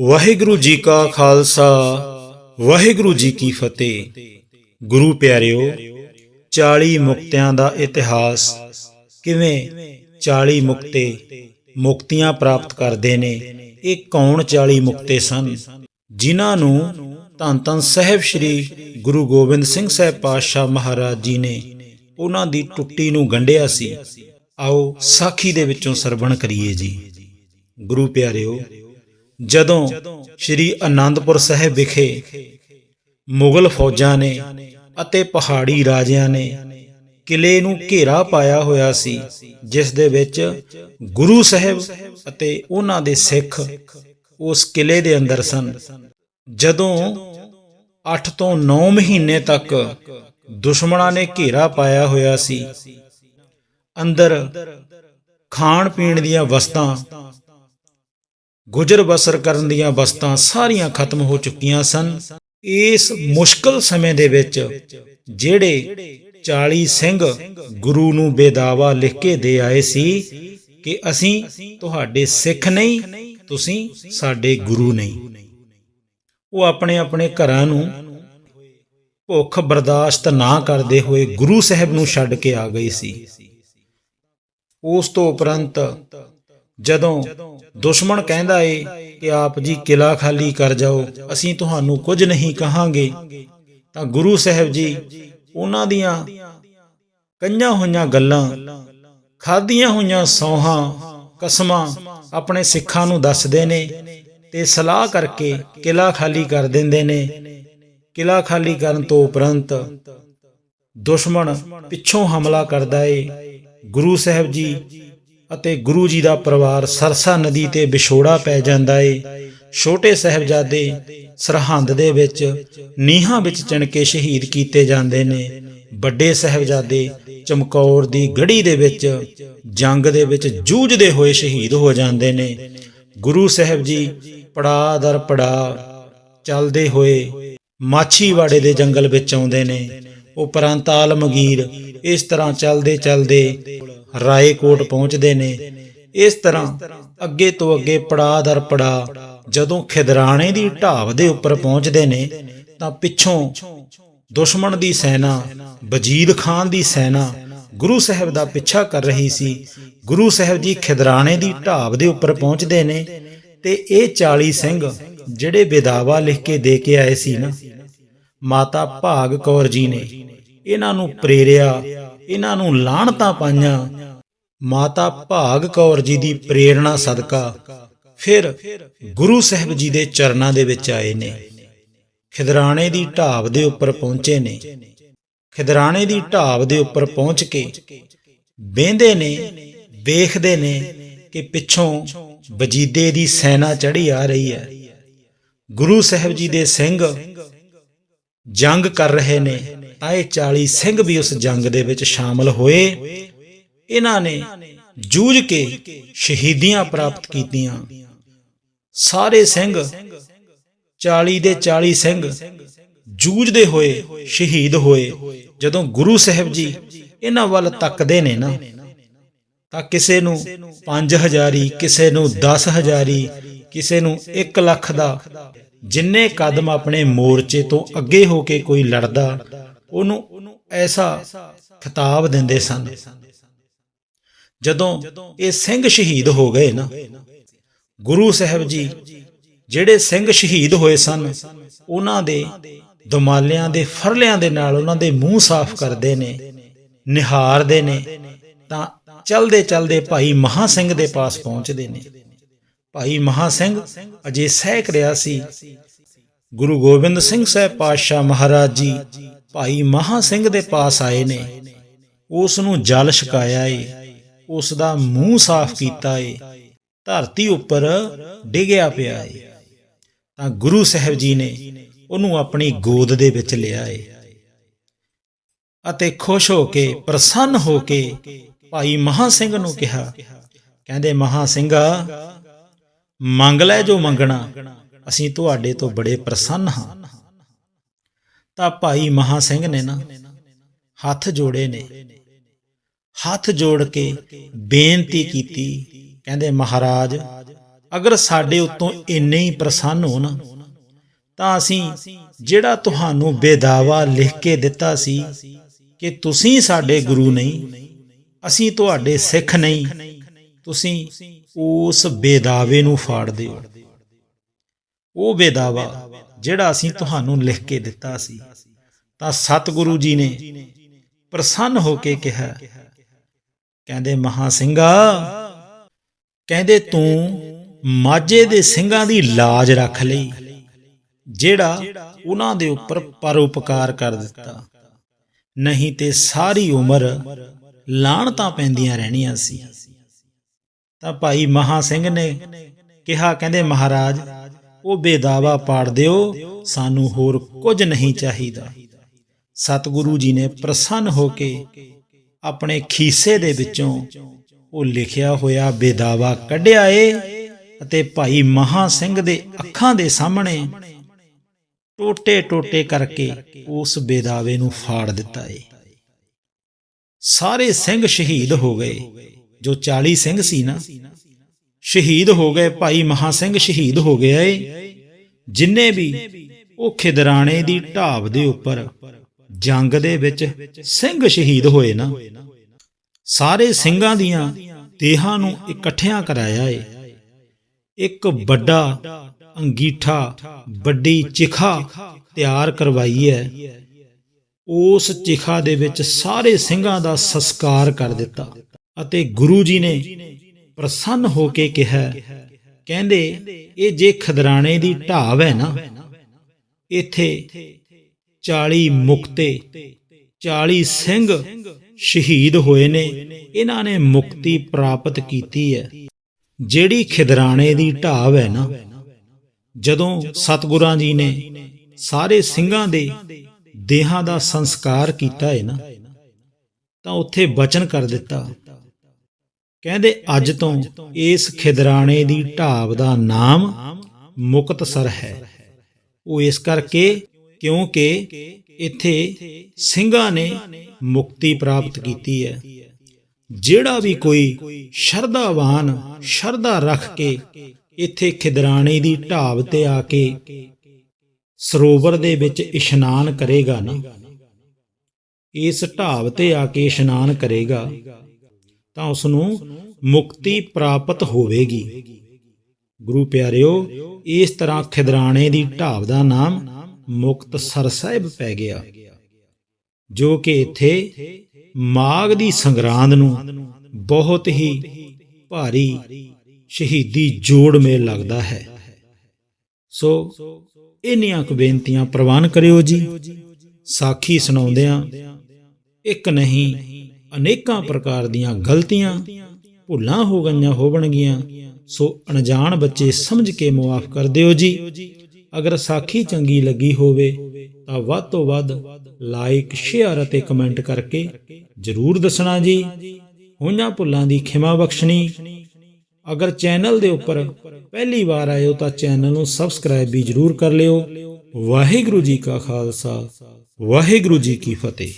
ਵਾਹਿਗੁਰੂ ਜੀ ਕਾ ਖਾਲਸਾ, ਵਾਹਿਗੁਰੂ ਜੀ ਕੀ ਫਤਿਹ। ਗੁਰੂ ਪਿਆਰਿਓ 40 ਮੁਕਤਿਆਂ ਦਾ ਇਤਿਹਾਸ ਕਿਵੇਂ 40 ਮੁਕਤੇ ਮੁਕਤੀਆਂ ਪ੍ਰਾਪਤ ਕਰਦੇ ਨੇ, ਇਹ ਕੌਣ 40 ਮੁਕਤੇ ਸਨ? ਜਿਨ੍ਹਾਂ ਨੂੰ ਧੰਨ ਧੰਨ ਸਾਹਿਬ ਸ੍ਰੀ ਗੁਰੂ ਗੋਬਿੰਦ ਸਿੰਘ ਸਾਹਿਬ ਪਾਤਸ਼ਾਹ ਮਹਾਰਾਜ ਜੀ ਨੇ ਉਹਨਾਂ ਦੀ ਟੁੱਟੀ ਨੂੰ ਗੰਢਿਆ ਸੀ। ਆਓ ਸਾਖੀ ਦੇ ਵਿੱਚੋਂ ਸਰਵਣ ਕਰੀਏ ਜੀ। ਗੁਰੂ ਪਿਆਰਿਓ ਜਦੋਂ ਸ੍ਰੀ ਅਨੰਦਪੁਰ ਸਾਹਿਬ ਵਿਖੇ ਮੁਗਲ ਫੌਜਾਂ ਨੇ ਅਤੇ ਪਹਾੜੀ ਰਾਜਿਆਂ ਨੇ ਕਿਲੇ ਨੂੰ ਘੇਰਾ ਪਾਇਆ ਹੋਇਆ ਸੀ, ਜਿਸ ਦੇ ਵਿੱਚ ਗੁਰੂ ਸਾਹਿਬ ਅਤੇ ਉਹਨਾਂ ਦੇ ਸਿੱਖ ਉਸ ਕਿਲੇ ਦੇ ਅੰਦਰ ਸਨ। ਜਦੋਂ 8 ਤੋਂ 9 ਮਹੀਨੇ ਤੱਕ ਦੁਸ਼ਮਣਾਂ ਨੇ ਘੇਰਾ ਪਾਇਆ ਹੋਇਆ ਸੀ, ਅੰਦਰ ਖਾਣ ਪੀਣ ਦੀਆਂ ਵਸਤਾਂ ਗੁਜ਼ਰ ਬਸਰ ਕਰਨ ਦੀਆਂ ਵਸਤਾਂ ਸਾਰੀਆਂ ਖਤਮ ਹੋ ਚੁੱਕੀਆਂ ਸਨ। ਇਸ ਮੁਸ਼ਕਲ ਸਮੇਂ ਦੇ ਵਿੱਚ ਜਿਹੜੇ 40 ਸਿੰਘ ਗੁਰੂ ਨੂੰ ਬੇਦਾਵਾ ਲਿਖ ਕੇ ਦੇ ਆਏ ਸੀ ਕਿ ਅਸੀਂ ਤੁਹਾਡੇ ਸਿੱਖ ਨਹੀਂ, ਤੁਸੀਂ ਸਾਡੇ ਗੁਰੂ ਨਹੀਂ। ਉਹ ਆਪਣੇ ਆਪਣੇ ਘਰਾਂ ਨੂੰ ਭੁੱਖ ਬਰਦਾਸ਼ਤ ਨਾ ਕਰਦੇ ਹੋਏ ਗੁਰੂ ਸਾਹਿਬ ਨੂੰ ਛੱਡ ਕੇ ਆ ਗਏ ਸੀ। ਉਸ ਤੋਂ ਉਪਰੰਤ ਜਦੋਂ ਦੁਸ਼ਮਣ ਕਹਿੰਦਾ ਏ ਕਿ ਆਪ ਜੀ ਕਿਲਾ ਖਾਲੀ ਕਰ ਜਾਓ, ਅਸੀਂ ਤੁਹਾਨੂੰ ਕੁਝ ਨਹੀਂ ਕਹਾਂਗੇ, ਤਾਂ ਗੁਰੂ ਸਾਹਿਬ ਜੀ ਉਹਨਾਂ ਦੀਆਂ ਕਈਆਂ ਹੋਈਆਂ ਗੱਲਾਂ, ਖਾਧੀਆਂ ਹੋਈਆਂ ਸੌਹਾਂ, ਕਸਮਾਂ ਆਪਣੇ ਸਿੱਖਾਂ ਨੂੰ ਦੱਸਦੇ ਨੇ ਤੇ ਸਲਾਹ ਕਰਕੇ ਕਿਲਾ ਖਾਲੀ ਕਰ ਦਿੰਦੇ ਨੇ। ਕਿਲਾ ਖਾਲੀ ਕਰਨ ਤੋਂ ਉਪਰੰਤ ਦੁਸ਼ਮਣ ਪਿੱਛੋਂ ਹਮਲਾ ਕਰਦਾ ਏ। ਗੁਰੂ ਸਾਹਿਬ ਜੀ ਅਤੇ ਗੁਰੂ ਜੀ ਦਾ ਪਰਿਵਾਰ ਸਰਸਾ ਨਦੀ ਤੇ ਵਿਛੋੜਾ ਪੈ ਜਾਂਦਾ ਏ। ਛੋਟੇ ਸਾਹਿਬਜ਼ਾਦੇ ਸਰਹੰਦ ਦੇ ਵਿੱਚ ਨੀਹਾਂ ਵਿੱਚ ਚਿਣ ਕੇ ਸ਼ਹੀਦ ਕੀਤੇ ਜਾਂਦੇ ਨੇ। ਵੱਡੇ ਸਾਹਿਬਜ਼ਾਦੇ ਚਮਕੌਰ ਦੀ ਗੜੀ ਦੇ ਵਿੱਚ, ਜੰਗ ਦੇ ਵਿੱਚ ਜੂਝਦੇ ਹੋਏ ਸ਼ਹੀਦ ਹੋ ਜਾਂਦੇ ਨੇ। ਗੁਰੂ ਸਾਹਿਬ ਜੀ ਪੜਾ ਦਰ ਪੜਾ ਚੱਲਦੇ ਹੋਏ ਮਾਛੀਵਾੜੇ ਦੇ ਜੰਗਲ ਵਿੱਚ ਆਉਂਦੇ ਨੇ। ਉਪਰੰਤ ਆਲਮਗੀਰ ਇਸ ਤਰ੍ਹਾਂ ਚੱਲਦੇ ਚੱਲਦੇ ਰਾਏਕੋਟ ਪਹੁੰਚਦੇ ਨੇ। ਇਸ ਤਰ੍ਹਾਂ ਅੱਗੇ ਤੋਂ ਅੱਗੇ ਪੜਾਅ ਦਰ ਪੜਾਅ ਜਦੋਂ ਖਿਦਰਾਣੇ ਦੀ ਢਾਬ ਦੇ ਉੱਪਰ ਪਹੁੰਚਦੇ ਨੇ ਤਾਂ ਪਿੱਛੋਂ ਦੁਸ਼ਮਣ ਦੀ ਸੈਨਾ, ਵਜੀਦ ਖਾਨ ਦੀ ਸੈਨਾ ਗੁਰੂ ਸਾਹਿਬ ਦਾ ਪਿੱਛਾ ਕਰ ਰਹੀ ਸੀ। ਗੁਰੂ ਸਾਹਿਬ ਜੀ ਖਿਦਰਾਣੇ ਦੀ ਢਾਬ ਦੇ ਉੱਪਰ ਪਹੁੰਚਦੇ ਨੇ ਤੇ ਇਹ 40 ਸਿੰਘ ਜਿਹੜੇ ਬੇਦਾਵਾ ਲਿਖ ਕੇ ਦੇ ਕੇ ਆਏ ਸੀ ਨਾ ਮਾਤਾ ਭਾਗ ਕੌਰ ਜੀ ਨੇ। ਇਹਨਾਂ ਨੂੰ ਪ੍ਰੇਰਿਆ, ਇਹਨਾਂ ਨੂੰ ਲਾਹਣਤਾਂ ਪਾਈਆਂ। ਮਾਤਾ ਭਾਗ ਕੌਰ ਜੀ ਦੀ ਪ੍ਰੇਰਣਾ ਸਦਕਾ ਫਿਰ ਗੁਰੂ ਸਾਹਿਬ ਜੀ ਦੇ ਚਰਨਾਂ ਦੇ ਵਿੱਚ ਆਏ ਨੇ। ਖਿਦਰਾਣੇ ਦੀ ਢਾਬ ਦੇ ਉੱਪਰ ਪਹੁੰਚੇ ਨੇ। ਖਿਦਰਾਣੇ ਦੀ ਢਾਬ ਦੇ ਉੱਪਰ ਪਹੁੰਚ ਕੇ ਬਹਿੰਦੇ ਨੇ, ਵੇਖਦੇ ਨੇ ਕਿ ਪਿੱਛੋਂ ਵਜੀਦੇ ਦੀ ਸੈਨਾ ਚੜੀ ਆ ਰਹੀ ਹੈ। ਗੁਰੂ ਸਾਹਿਬ ਜੀ ਦੇ ਸਿੰਘ ਜੰਗ ਕਰ ਰਹੇ ਨੇ ਤਾਂ ਇਹ 40 ਸਿੰਘ ਵੀ ਉਸ ਜੰਗ ਦੇ ਵਿੱਚ ਸ਼ਾਮਲ ਹੋਏ। ਇਹਨਾਂ ਨੇ ਜੂਝ ਕੇ ਸ਼ਹੀਦੀਆਂ ਪ੍ਰਾਪਤ ਕੀਤੀਆਂ। ਸਾਰੇ ਸਿੰਘ 40 ਦੇ 40 ਸਿੰਘ ਜੂਝਦੇ ਹੋਏ ਸ਼ਹੀਦ ਹੋਏ। ਜਦੋਂ ਗੁਰੂ ਸਾਹਿਬ ਜੀ ਇਹਨਾਂ ਵੱਲ ਤੱਕਦੇ ਨੇ ਨਾ, ਤਾਂ ਕਿਸੇ ਨੂੰ 5000 ਕਿਸੇ ਨੂੰ 10000 ਕਿਸੇ ਨੂੰ 1 ਲੱਖ ਦਾ। ਜਿੰਨੇ ਕਦਮ ਆਪਣੇ ਮੋਰਚੇ ਤੋਂ ਅੱਗੇ ਹੋ ਕੇ ਕੋਈ ਲੜਦਾ, ਉਹਨੂੰ ਐਸਾ ਖਿਤਾਬ ਦਿੰਦੇ ਸਨ। ਜਦੋਂ ਇਹ ਸਿੰਘ ਸ਼ਹੀਦ ਹੋ ਗਏ ਨਾ, ਗੁਰੂ ਸਾਹਿਬ ਜੀ ਜਿਹੜੇ ਸਿੰਘ ਸ਼ਹੀਦ ਹੋਏ ਸਨ, ਉਹਨਾਂ ਦੇ ਦਮਾਲਿਆਂ ਦੇ ਫਰਲਿਆਂ ਦੇ ਨਾਲ ਉਹਨਾਂ ਦੇ ਮੂੰਹ ਸਾਫ਼ ਕਰਦੇ ਨੇ, ਨਿਹਾਰਦੇ ਨੇ, ਤਾਂ ਚਲਦੇ ਚਲਦੇ ਭਾਈ ਮਹਾ ਸਿੰਘ ਦੇ ਪਾਸ ਪਹੁੰਚਦੇ ਨੇ। ਭਾਈ ਮਹਾ ਸਿੰਘ ਅਜੇ ਸਹਿਕ ਰਿਹਾ ਸੀ। ਗੁਰੂ ਗੋਬਿੰਦ ਸਿੰਘ ਸਾਹਿਬ ਪਾਤਸ਼ਾਹ ਮਹਾਰਾਜ ਜੀ ਭਾਈ ਮਹਾ ਸਿੰਘ ਦੇ ਪਾਸ ਆਏ ਨੇ। ਉਸ ਨੂੰ ਜਲ ਛਕਾਇਆ ਏ। ਉਸ ਦਾ ਮੂੰਹ ਸਾਫ਼ ਕੀਤਾ ਏ। ਧਰਤੀ ਉੱਪਰ ਡਿੱਗਿਆ ਪਿਆ ਏ। ਤਾਂ ਗੁਰੂ ਸਾਹਿਬ ਜੀ ਨੇ ਉਹਨੂੰ ਆਪਣੀ ਗੋਦ ਦੇ ਵਿੱਚ ਲਿਆ ਏ। ਅਤੇ ਖੁਸ਼ ਹੋ ਕੇ, ਪ੍ਰਸੰਨ ਹੋ ਕੇ ਭਾਈ ਮਹਾ ਸਿੰਘ ਨੂੰ ਕਿਹਾ, ਕਹਿੰਦੇ ਮਹਾ ਸਿੰਘਾ ਮੰਗ ਲੈ ਜੋ ਮੰਗਣਾ, ਅਸੀਂ ਤੁਹਾਡੇ ਤੋਂ ਬੜੇ ਪ੍ਰਸੰਨ ਹਾਂ। ਤਾਂ ਭਾਈ ਮਹਾ ਸਿੰਘ ਨੇ ਨਾ ਹੱਥ ਜੋੜੇ ਨੇ। ਹੱਥ ਜੋੜ ਕੇ ਬੇਨਤੀ ਕੀਤੀ, ਕਹਿੰਦੇ, ਮਹਾਰਾਜ, ਅਗਰ ਸਾਡੇ ਉੱਤੋਂ ਇੰਨੇ ਹੀ ਪ੍ਰਸੰਨ ਹੋ ਨਾ, ਤਾਂ ਅਸੀਂ ਜਿਹੜਾ ਤੁਹਾਨੂੰ ਬੇਦਾਵਾ ਲਿਖ ਕੇ ਦਿੱਤਾ ਸੀ ਕਿ ਤੁਸੀਂ ਸਾਡੇ ਗੁਰੂ ਨਹੀਂ, ਅਸੀਂ ਤੁਹਾਡੇ ਸਿੱਖ ਨਹੀਂ ਤੁਸੀਂ ਉਸ ਬੇਦਾਵੇ ਨੂੰ ਫਾੜ ਦਿਓ। ਉਹ ਬੇਦਾਵਾ ਜਿਹੜਾ ਅਸੀਂ ਤੁਹਾਨੂੰ ਲਿਖ ਕੇ ਦਿੱਤਾ ਸੀ, ਤਾਂ ਸਤਿਗੁਰੂ ਜੀ ਨੇ ਪ੍ਰਸੰਨ ਹੋ ਕੇ ਕਿਹਾ, ਕਹਿੰਦੇ, ਮਹਾ ਸਿੰਘਾ, ਕਹਿੰਦੇ, ਤੂੰ ਮਾਝੇ ਦੇ ਸਿੰਘਾਂ ਦੀ ਲਾਜ ਰੱਖ ਲਈ, ਜਿਹੜਾ ਉਹਨਾਂ ਦੇ ਉੱਪਰ ਪਰਉਪਕਾਰ ਕਰ ਦਿੱਤਾ। ਨਹੀਂ ਤੇ ਸਾਰੀ ਉਮਰ ਲਾਹਣਤਾਂ ਪੈਂਦੀਆਂ ਰਹਿਣੀਆਂ ਸੀ। ਤਾਂ ਭਾਈ ਮਹਾ ਸਿੰਘ ਨੇ ਕਿਹਾ, ਕਹਿੰਦੇ, ਮਹਾਰਾਜ, ਉਹ ਬੇਦਾਵਾ ਪਾੜ ਦਿਓ, ਸਾਨੂੰ ਹੋਰ ਕੁਝ ਨਹੀਂ ਚਾਹੀਦਾ। ਸਤਿਗੁਰੂ ਜੀ ਨੇ ਪ੍ਰਸੰਨ ਹੋ ਕੇ ਆਪਣੇ ਖੀਸੇ ਦੇ ਵਿੱਚੋਂ ਉਹ ਲਿਖਿਆ ਹੋਇਆ ਬੇਦਾਵਾ ਕੱਢਿਆ ਏ ਅਤੇ ਭਾਈ ਮਹਾ ਸਿੰਘ ਦੇ ਅੱਖਾਂ ਦੇ ਸਾਹਮਣੇ ਟੋਟੇ ਟੋਟੇ ਕਰਕੇ ਉਸ ਬੇਦਾਵੇ ਨੂੰ ਫਾੜ ਦਿੱਤਾ ਏ। ਸਾਰੇ ਸਿੰਘ ਸ਼ਹੀਦ ਹੋ ਗਏ। ਜੋ 40 ਸਿੰਘ ਸੀ ਨਾ, ਸ਼ਹੀਦ ਹੋ ਗਏ ਭਾਈ ਮਹਾ ਸਿੰਘ ਸ਼ਹੀਦ ਹੋ ਗਿਆ ਏ ਜਿੰਨੇ ਵੀ ਉਹ ਖਿਦਰਾਣੇ ਦੀ ਢਾਬ ਦੇ ਉੱਪਰ ਜੰਗ ਦੇ ਵਿੱਚ ਸਿੰਘ ਸ਼ਹੀਦ ਹੋਏ ਨਾ, ਸਾਰੇ ਸਿੰਘਾਂ ਦੀਆਂ ਦੇਹਾਂ ਨੂੰ ਇਕੱਠਿਆਂ ਕਰਾਇਆ ਏ। ਇੱਕ ਵੱਡਾ ਅੰਗੀਠਾ, ਵੱਡੀ ਚਿਖਾ ਤਿਆਰ ਕਰਵਾਈ ਹੈ। ਉਸ ਚਿਖਾ ਦੇ ਵਿੱਚ ਸਾਰੇ ਸਿੰਘਾਂ ਦਾ ਸੰਸਕਾਰ ਕਰ ਦਿੱਤਾ। ਅਤੇ ਗੁਰੂ ਜੀ ਨੇ ਪ੍ਰਸੰਨ ਹੋ ਕੇ ਕਿਹਾ, ਕਹਿੰਦੇ, ਇਹ ਜੇ ਖਦਰਾਣੇ ਦੀ ਢਾਬ ਹੈ ਨਾ, ਇੱਥੇ 40 ਮੁਕਤੇ 40 ਸਿੰਘ ਸ਼ਹੀਦ ਹੋਏ ਨੇ, ਇਹਨਾਂ ਨੇ ਮੁਕਤੀ ਪ੍ਰਾਪਤ ਕੀਤੀ ਹੈ। ਜਿਹੜੀ ਖਿਦਰਾਣੇ ਦੀ ਢਾਬ ਹੈ ਨਾ, ਜਦੋਂ ਸਤਿਗੁਰਾਂ ਜੀ ਨੇ ਸਾਰੇ ਸਿੰਘਾਂ ਦੇ ਦੇਹਾਂ ਦਾ ਸੰਸਕਾਰ ਕੀਤਾ ਹੈ ਨਾ, ਤਾਂ ਉੱਥੇ ਬਚਨ ਕਰ ਦਿੱਤਾ। ਕਹਿੰਦੇ ਅੱਜ ਤੋਂ ਇਸ ਖਿਦਰਾਣੇ ਦੀ ਢਾਬ ਦਾ ਨਾਮ ਮੁਕਤਸਰ ਹੈ। ਉਹ ਇਸ ਕਰਕੇ ਕਿਉਂਕਿ ਇੱਥੇ ਸਿੰਘਾਂ ਨੇ ਮੁਕਤੀ ਪ੍ਰਾਪਤ ਕੀਤੀ ਹੈ। ਜਿਹੜਾ ਵੀ ਕੋਈ ਸ਼ਰਧਾਵਾਨ ਸ਼ਰਧਾ ਰੱਖ ਕੇ ਇੱਥੇ ਖਿਦਰਾਣੇ ਦੀ ਢਾਬ ਤੇ ਆ ਕੇ ਸਰੋਵਰ ਦੇ ਵਿੱਚ ਇਸ਼ਨਾਨ ਕਰੇਗਾ ਨਾ, ਇਸ ਢਾਬ ਤੇ ਆ ਕੇ ਇਸ਼ਨਾਨ ਕਰੇਗਾ ਤਾਂ ਉਸ ਨੂੰ ਮੁਕਤੀ ਪ੍ਰਾਪਤ ਹੋਵੇਗੀ। ਗੁਰੂ ਪਿਆਰਿਓ, ਇਸ ਤਰ੍ਹਾਂ ਖਿਦਰਾਣੇ ਦੀ ਢਾਬ ਦਾ ਨਾਮ ਮੁਕਤਸਰ ਸਾਹਿਬ ਪੈ ਗਿਆ, ਜੋ ਕਿ ਇੱਥੇ ਮਾਘ ਦੀ ਸੰਗਰਾਂਦ ਨੂੰ ਬਹੁਤ ਹੀ ਭਾਰੀ ਸ਼ਹੀਦੀ ਜੋੜ ਮੇਲ ਲੱਗਦਾ ਹੈ। ਸੋ ਇੰਨੀਆਂ ਕੁ ਬੇਨਤੀਆਂ ਪ੍ਰਵਾਨ ਕਰਿਓ ਜੀ। ਸਾਖੀ ਸੁਣਾਉਂਦਿਆਂ ਇੱਕ ਨਹੀਂ ਅਨੇਕਾਂ ਪ੍ਰਕਾਰ ਦੀਆਂ ਗਲਤੀਆਂ ਭੁੱਲਾਂ ਹੋ ਗਈਆਂ ਹੋਵਣਗੀਆਂ। ਸੋ ਅਣਜਾਣ ਬੱਚੇ ਸਮਝ ਕੇ ਮਾਫ ਕਰ ਦਿਓ ਜੀ। ਅਗਰ ਸਾਖੀ ਚੰਗੀ ਲੱਗੀ ਹੋਵੇ ਤਾਂ ਵੱਧ ਤੋਂ ਵੱਧ ਲਾਈਕ ਸ਼ੇਅਰ ਅਤੇ ਕਮੈਂਟ ਕਰਕੇ ਜਰੂਰ ਦੱਸਣਾ ਜੀ। ਹੋਈਆਂ ਭੁੱਲਾਂ ਦੀ ਖਿਮਾ ਬਖਸ਼ਣੀ। ਅਗਰ ਚੈਨਲ ਦੇ ਉੱਪਰ ਪਹਿਲੀ ਵਾਰ ਆਏ ਹੋ ਤਾਂ ਚੈਨਲ ਨੂੰ ਸਬਸਕ੍ਰਾਈਬ ਵੀ ਜਰੂਰ ਕਰ ਲਿਓ। ਵਾਹਿਗੁਰੂ ਜੀ ਕਾ ਖਾਲਸਾ, ਵਾਹਿਗੁਰੂ ਜੀ ਕੀ ਫਤਿਹ।